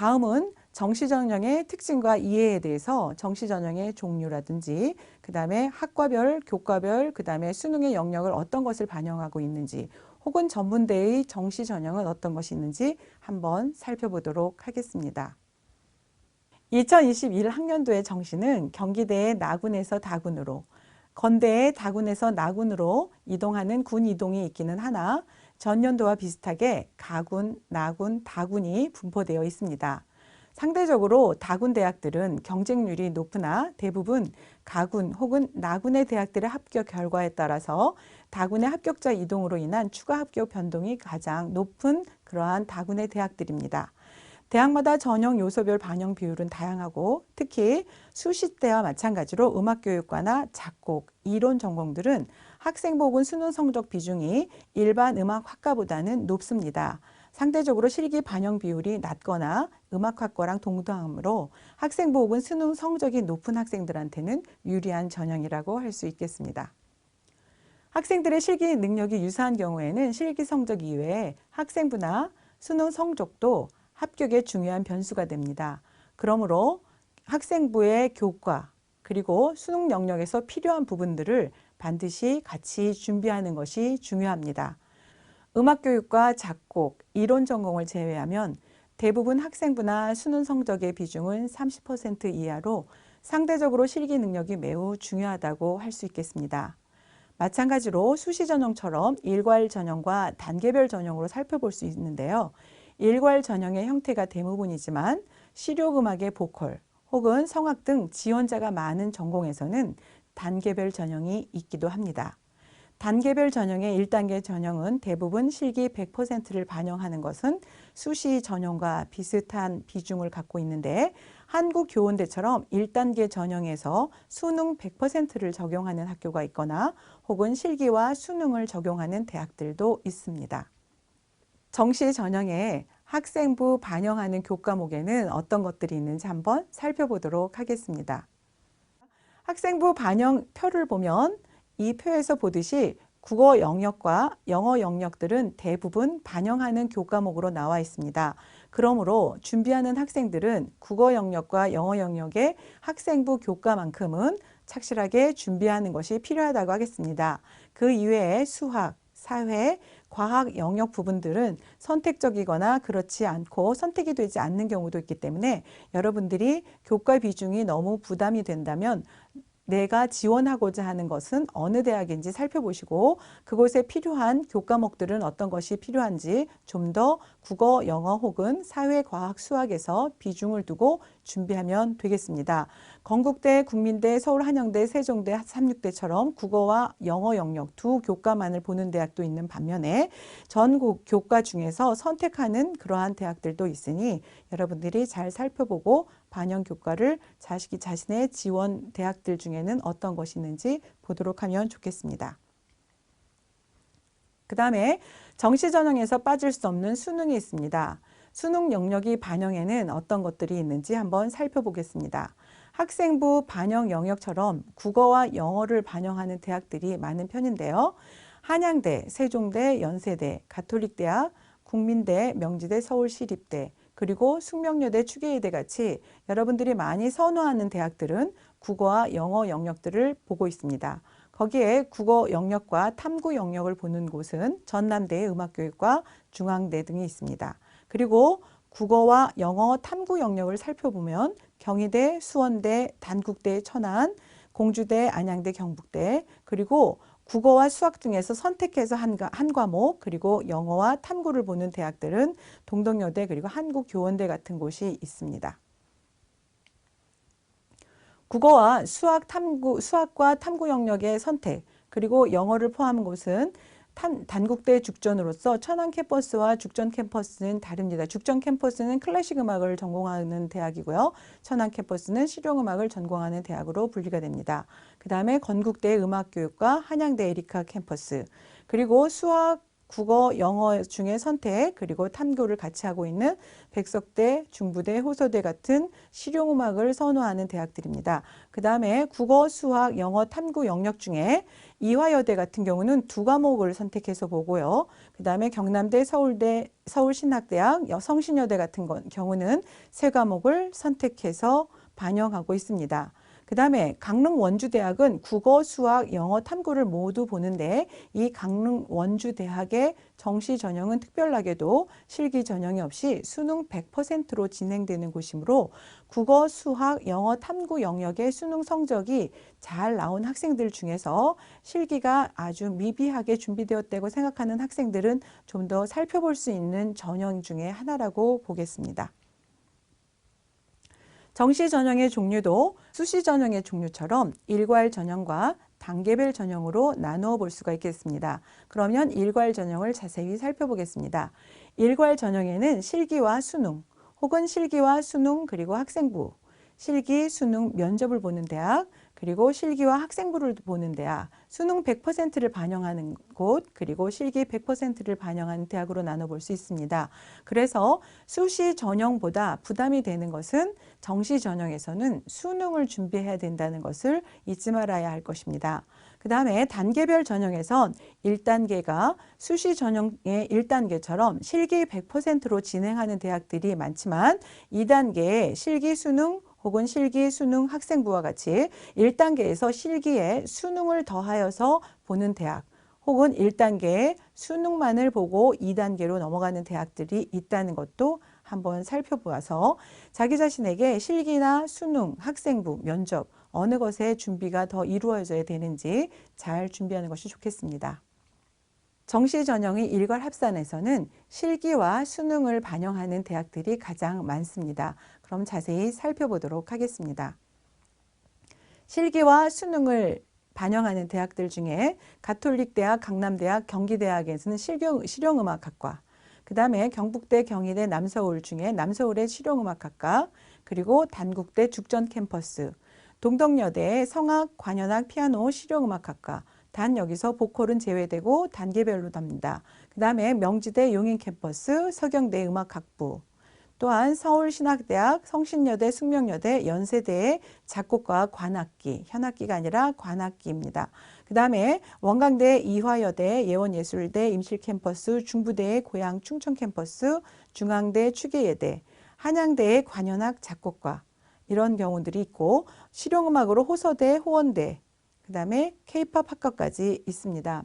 다음은 정시전형의 특징과 이해에 대해서 정시전형의 종류라든지 그 다음에 학과별, 교과별, 그 다음에 수능의 영역을 어떤 것을 반영하고 있는지 혹은 전문대의 정시전형은 어떤 것이 있는지 한번 살펴보도록 하겠습니다. 2021 학년도의 정시는 경기대의 나군에서 다군으로 건대의 다군에서 나군으로 이동하는 군 이동이 있기는 하나 전년도와 비슷하게 가군, 나군, 다군이 분포되어 있습니다. 상대적으로 다군 대학들은 경쟁률이 높으나 대부분 가군 혹은 나군의 대학들의 합격 결과에 따라서 다군의 합격자 이동으로 인한 추가 합격 변동이 가장 높은 그러한 다군의 대학들입니다. 대학마다 전형 요소별 반영 비율은 다양하고 특히 수시 때와 마찬가지로 음악교육과나 작곡, 이론 전공들은 학생부 혹은 수능 성적 비중이 일반 음악학과보다는 높습니다. 상대적으로 실기 반영 비율이 낮거나 음악학과랑 동등하므로 학생부 혹은 수능 성적이 높은 학생들한테는 유리한 전형이라고 할 수 있겠습니다. 학생들의 실기 능력이 유사한 경우에는 실기 성적 이외에 학생부나 수능 성적도 합격에 중요한 변수가 됩니다. 그러므로 학생부의 교과 그리고 수능 영역에서 필요한 부분들을 반드시 같이 준비하는 것이 중요합니다. 음악교육과 작곡, 이론 전공을 제외하면 대부분 학생부나 수능 성적의 비중은 30% 이하로 상대적으로 실기 능력이 매우 중요하다고 할 수 있겠습니다. 마찬가지로 수시 전형처럼 일괄 전형과 단계별 전형으로 살펴볼 수 있는데요. 일괄 전형의 형태가 대부분이지만 실용음악의 보컬 혹은 성악 등 지원자가 많은 전공에서는 단계별 전형이 있기도 합니다. 단계별 전형의 1단계 전형은 대부분 실기 100%를 반영하는 것은 수시 전형과 비슷한 비중을 갖고 있는데 한국교원대처럼 1단계 전형에서 수능 100%를 적용하는 학교가 있거나 혹은 실기와 수능을 적용하는 대학들도 있습니다. 정시 전형에 학생부 반영하는 교과목에는 어떤 것들이 있는지 한번 살펴보도록 하겠습니다. 학생부 반영 표를 보면 이 표에서 보듯이 국어 영역과 영어 영역들은 대부분 반영하는 교과목으로 나와 있습니다. 그러므로 준비하는 학생들은 국어 영역과 영어 영역의 학생부 교과만큼은 착실하게 준비하는 것이 필요하다고 하겠습니다. 그 이외에 수학, 사회, 과학 영역 부분들은 선택적이거나 그렇지 않고 선택이 되지 않는 경우도 있기 때문에 여러분들이 교과 비중이 너무 부담이 된다면 내가 지원하고자 하는 것은 어느 대학인지 살펴보시고 그곳에 필요한 교과목들은 어떤 것이 필요한지 좀 더 국어, 영어 혹은 사회, 과학, 수학에서 비중을 두고 준비하면 되겠습니다. 건국대, 국민대, 서울한영대, 세종대, 삼육대처럼 국어와 영어 영역 두 교과만을 보는 대학도 있는 반면에 전국 교과 중에서 선택하는 그러한 대학들도 있으니 여러분들이 잘 살펴보고 반영 교과를 자식이 자신의 지원 대학들 중에는 어떤 것이 있는지 보도록 하면 좋겠습니다. 그 다음에 정시 전형에서 빠질 수 없는 수능이 있습니다. 수능 영역이 반영에는 어떤 것들이 있는지 한번 살펴보겠습니다. 학생부 반영 영역처럼 국어와 영어를 반영하는 대학들이 많은 편인데요. 한양대, 세종대, 연세대, 가톨릭대학, 국민대, 명지대, 서울시립대, 그리고 숙명여대, 추계이대 같이 여러분들이 많이 선호하는 대학들은 국어와 영어 영역들을 보고 있습니다. 거기에 국어 영역과 탐구 영역을 보는 곳은 전남대의 음악교육과 중앙대 등이 있습니다. 그리고 국어와 영어 탐구 영역을 살펴보면 경희대, 수원대, 단국대, 천안, 공주대, 안양대, 경북대 그리고 국어와 수학 중에서 선택해서 한, 한 과목 그리고 영어와 탐구를 보는 대학들은 동덕여대 그리고 한국교원대 같은 곳이 있습니다. 국어와 수학 탐구, 수학과 탐구 영역의 선택 그리고 영어를 포함한 곳은 단국대 죽전으로서 천안 캠퍼스와 죽전 캠퍼스는 다릅니다. 죽전 캠퍼스는 클래식 음악을 전공하는 대학이고요. 천안 캠퍼스는 실용음악을 전공하는 대학으로 분리가 됩니다. 그 다음에 건국대 음악교육과 한양대 에리카 캠퍼스 그리고 수학 국어, 영어 중에 선택 그리고 탐구를 같이 하고 있는 백석대, 중부대, 호서대 같은 실용음악을 선호하는 대학들입니다. 그 다음에 국어, 수학, 영어, 탐구 영역 중에 이화여대 같은 경우는 두 과목을 선택해서 보고요. 그 다음에 경남대, 서울대, 서울신학대학, 성신여대 같은 경우는 세 과목을 선택해서 반영하고 있습니다. 그 다음에 강릉 원주대학은 국어, 수학, 영어, 탐구를 모두 보는데 이 강릉 원주대학의 정시 전형은 특별하게도 실기 전형이 없이 수능 100%로 진행되는 곳이므로 국어, 수학, 영어, 탐구 영역의 수능 성적이 잘 나온 학생들 중에서 실기가 아주 미비하게 준비되었다고 생각하는 학생들은 좀 더 살펴볼 수 있는 전형 중에 하나라고 보겠습니다. 정시 전형의 종류도 수시 전형의 종류처럼 일괄 전형과 단계별 전형으로 나누어 볼 수가 있겠습니다. 그러면 일괄 전형을 자세히 살펴보겠습니다. 일괄 전형에는 실기와 수능 혹은 실기와 수능 그리고 학생부 실기, 수능, 면접을 보는 대학, 그리고 실기와 학생부를 보는 대학, 수능 100%를 반영하는 곳, 그리고 실기 100%를 반영하는 대학으로 나눠볼 수 있습니다. 그래서 수시 전형보다 부담이 되는 것은 정시 전형에서는 수능을 준비해야 된다는 것을 잊지 말아야 할 것입니다. 그 다음에 단계별 전형에선 1단계가 수시 전형의 1단계처럼 실기 100%로 진행하는 대학들이 많지만 2단계에 실기 수능 혹은 실기, 수능, 학생부와 같이 1단계에서 실기에 수능을 더하여서 보는 대학 혹은 1단계에 수능만을 보고 2단계로 넘어가는 대학들이 있다는 것도 한번 살펴보아서 자기 자신에게 실기나 수능, 학생부, 면접 어느 것에 준비가 더 이루어져야 되는지 잘 준비하는 것이 좋겠습니다. 정시 전형의 일괄 합산에서는 실기와 수능을 반영하는 대학들이 가장 많습니다. 그럼 자세히 살펴보도록 하겠습니다. 실기와 수능을 반영하는 대학들 중에 가톨릭대학, 강남대학, 경기대학에서는 실용, 실용음악학과 그 다음에 경북대, 경희대, 남서울 중에 남서울의 실용음악학과 그리고 단국대 죽전 캠퍼스 동덕여대 성악, 관현악, 피아노, 실용음악학과 단 여기서 보컬은 제외되고 단계별로 답니다. 그 다음에 명지대 용인 캠퍼스, 서경대 음악학부 또한 서울신학대학, 성신여대, 숙명여대, 연세대의 작곡과 관악기, 현악기가 아니라 관악기입니다. 그 다음에 원광대, 이화여대, 예원예술대, 임실캠퍼스, 중부대의 고향 충청캠퍼스, 중앙대, 추계예대, 한양대의 관현악 작곡과 이런 경우들이 있고 실용음악으로 호서대, 호원대, 그 다음에 케이팝 학과까지 있습니다.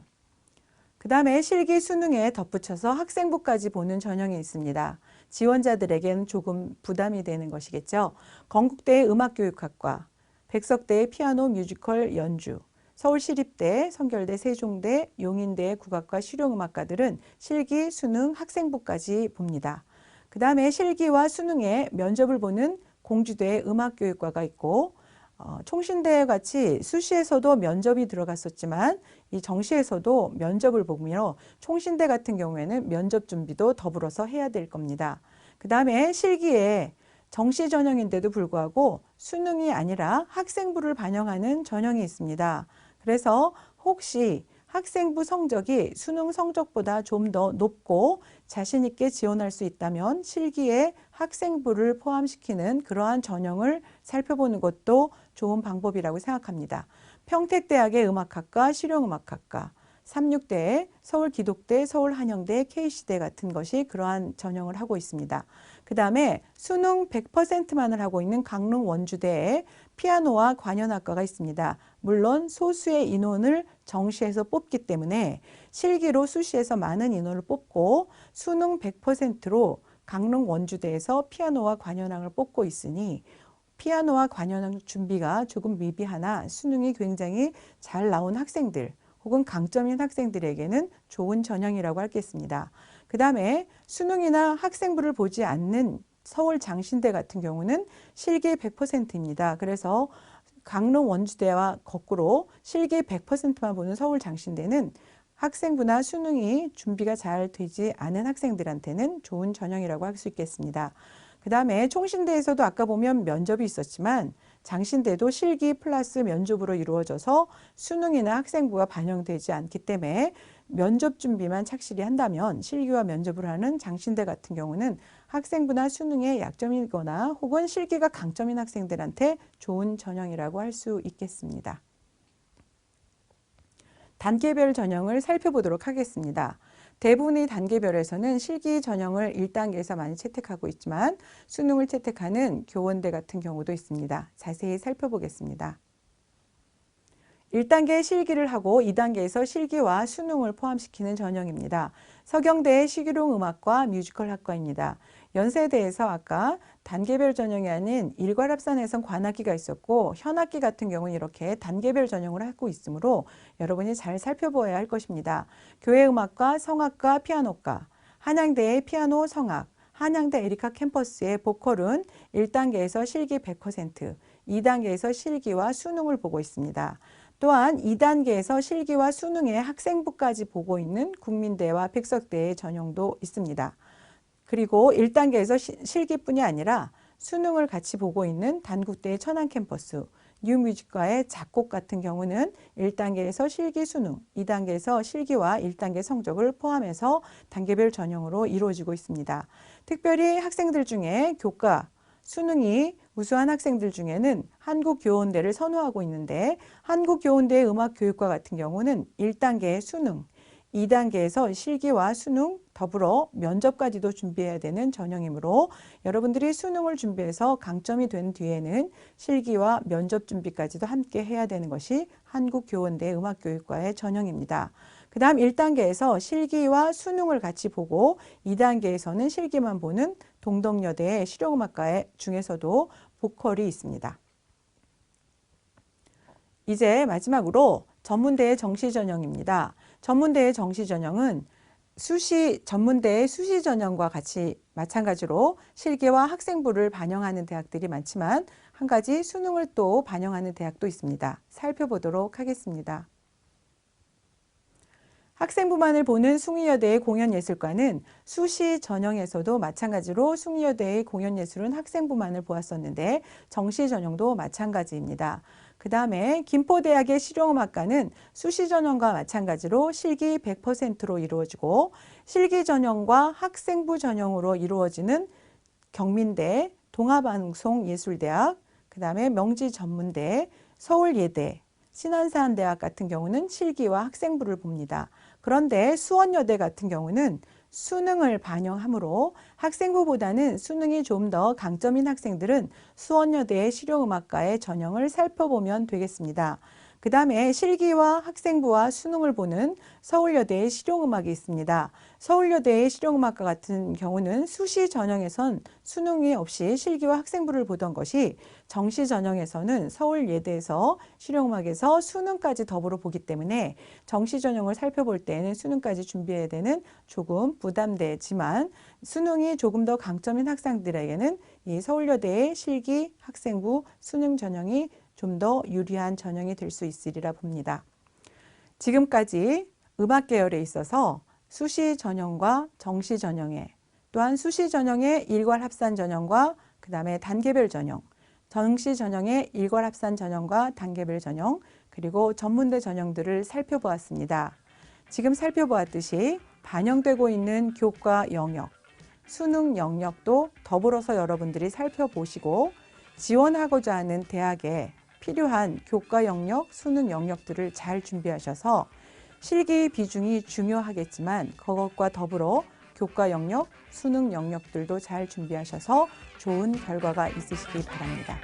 그 다음에 실기 수능에 덧붙여서 학생부까지 보는 전형이 있습니다. 지원자들에게는 조금 부담이 되는 것이겠죠. 건국대 음악교육학과, 백석대 피아노 뮤지컬 연주, 서울시립대, 성결대, 세종대, 용인대 국악과 실용음악과들은 실기, 수능, 학생부까지 봅니다. 그 다음에 실기와 수능에 면접을 보는 공주대 음악교육과가 있고 어, 총신대 같이 수시에서도 면접이 들어갔었지만 이 정시에서도 면접을 보며 총신대 같은 경우에는 면접 준비도 더불어서 해야 될 겁니다. 그 다음에 실기에 정시 전형인데도 불구하고 수능이 아니라 학생부를 반영하는 전형이 있습니다. 그래서 혹시 학생부 성적이 수능 성적보다 좀 더 높고 자신 있게 지원할 수 있다면 실기에 학생부를 포함시키는 그러한 전형을 살펴보는 것도 좋은 방법이라고 생각합니다. 평택대학의 음악학과, 실용음악학과, 삼육대, 서울기독대, 서울한영대, K시대 같은 것이 그러한 전형을 하고 있습니다. 그 다음에 수능 100%만을 하고 있는 강릉 원주대에 피아노와 관현악과가 있습니다. 물론 소수의 인원을 정시에서 뽑기 때문에 실기로 수시에서 많은 인원을 뽑고 수능 100%로 강릉 원주대에서 피아노와 관현악을 뽑고 있으니 피아노와 관현악 준비가 조금 미비하나 수능이 굉장히 잘 나온 학생들 혹은 강점인 학생들에게는 좋은 전형이라고 하겠습니다. 그 다음에 수능이나 학생부를 보지 않는 서울 장신대 같은 경우는 실기 100%입니다. 그래서 강릉 원주대와 거꾸로 실기 100%만 보는 서울 장신대는 학생부나 수능이 준비가 잘 되지 않은 학생들한테는 좋은 전형이라고 할 수 있겠습니다. 그 다음에 총신대에서도 아까 보면 면접이 있었지만 장신대도 실기 플러스 면접으로 이루어져서 수능이나 학생부가 반영되지 않기 때문에 면접 준비만 착실히 한다면 실기와 면접을 하는 장신대 같은 경우는 학생부나 수능에 약점이거나 혹은 실기가 강점인 학생들한테 좋은 전형이라고 할 수 있겠습니다. 단계별 전형을 살펴보도록 하겠습니다. 대부분의 단계별에서는 실기 전형을 1단계에서 많이 채택하고 있지만 수능을 채택하는 교원대 같은 경우도 있습니다. 자세히 살펴보겠습니다. 1단계 실기를 하고 2단계에서 실기와 수능을 포함시키는 전형입니다. 서경대의 시기록 음악과 뮤지컬 학과입니다. 연세대에서 아까 단계별 전형이 아닌 일괄합산에선 관악기가 있었고 현악기 같은 경우는 이렇게 단계별 전형을 하고 있으므로 여러분이 잘 살펴보아야 할 것입니다. 교회음악과 성악과 피아노과, 한양대의 피아노 성악, 한양대 에리카 캠퍼스의 보컬은 1단계에서 실기 100%, 2단계에서 실기와 수능을 보고 있습니다. 또한 2단계에서 실기와 수능의 학생부까지 보고 있는 국민대와 백석대의 전형도 있습니다. 그리고 1단계에서 시, 실기뿐이 아니라 수능을 같이 보고 있는 단국대의 천안 캠퍼스, 뉴뮤직과의 작곡 같은 경우는 1단계에서 실기 수능, 2단계에서 실기와 1단계 성적을 포함해서 단계별 전형으로 이루어지고 있습니다. 특별히 학생들 중에 교과, 수능이 우수한 학생들 중에는 한국교원대를 선호하고 있는데 한국교원대 음악교육과 같은 경우는 1단계 수능, 2단계에서 실기와 수능 더불어 면접까지도 준비해야 되는 전형이므로 여러분들이 수능을 준비해서 강점이 된 뒤에는 실기와 면접 준비까지도 함께 해야 되는 것이 한국교원대 음악교육과의 전형입니다. 그 다음 1단계에서 실기와 수능을 같이 보고 2단계에서는 실기만 보는 동덕여대 실용음악과의 중에서도 보컬이 있습니다. 이제 마지막으로 전문대의 정시 전형입니다. 전문대의 정시 전형은 수시 전문대의 수시 전형과 같이 마찬가지로 실기와 학생부를 반영하는 대학들이 많지만 한 가지 수능을 또 반영하는 대학도 있습니다. 살펴보도록 하겠습니다. 학생부만을 보는 숭의여대의 공연예술과는 수시 전형에서도 마찬가지로 숭의여대의 공연예술은 학생부만을 보았었는데 정시 전형도 마찬가지입니다. 그 다음에 김포대학의 실용음악과는 수시 전형과 마찬가지로 실기 100%로 이루어지고 실기 전형과 학생부 전형으로 이루어지는 경민대, 동아방송예술대학, 그 다음에 명지전문대, 서울예대, 신한사안대학 같은 경우는 실기와 학생부를 봅니다. 그런데 수원여대 같은 경우는 수능을 반영하므로 학생부보다는 수능이 좀 더 강점인 학생들은 수원여대의 실용음악과의 전형을 살펴보면 되겠습니다. 그 다음에 실기와 학생부와 수능을 보는 서울여대의 실용음악이 있습니다. 서울여대의 실용음악과 같은 경우는 수시 전형에선 수능이 없이 실기와 학생부를 보던 것이 정시 전형에서는 서울예대에서 실용음악에서 수능까지 더불어 보기 때문에 정시 전형을 살펴볼 때에는 수능까지 준비해야 되는 조금 부담되지만 수능이 조금 더 강점인 학생들에게는 이 서울여대의 실기, 학생부, 수능 전형이 좀 더 유리한 전형이 될 수 있으리라 봅니다. 지금까지 음악 계열에 있어서 수시 전형과 정시 전형에 또한 수시 전형의 일괄 합산 전형과 그 다음에 단계별 전형, 정시 전형의 일괄 합산 전형과 단계별 전형, 그리고 전문대 전형들을 살펴보았습니다. 지금 살펴보았듯이 반영되고 있는 교과 영역, 수능 영역도 더불어서 여러분들이 살펴보시고 지원하고자 하는 대학에 필요한 교과 영역, 수능 영역들을 잘 준비하셔서 실기 비중이 중요하겠지만 그것과 더불어 교과 영역, 수능 영역들도 잘 준비하셔서 좋은 결과가 있으시기 바랍니다.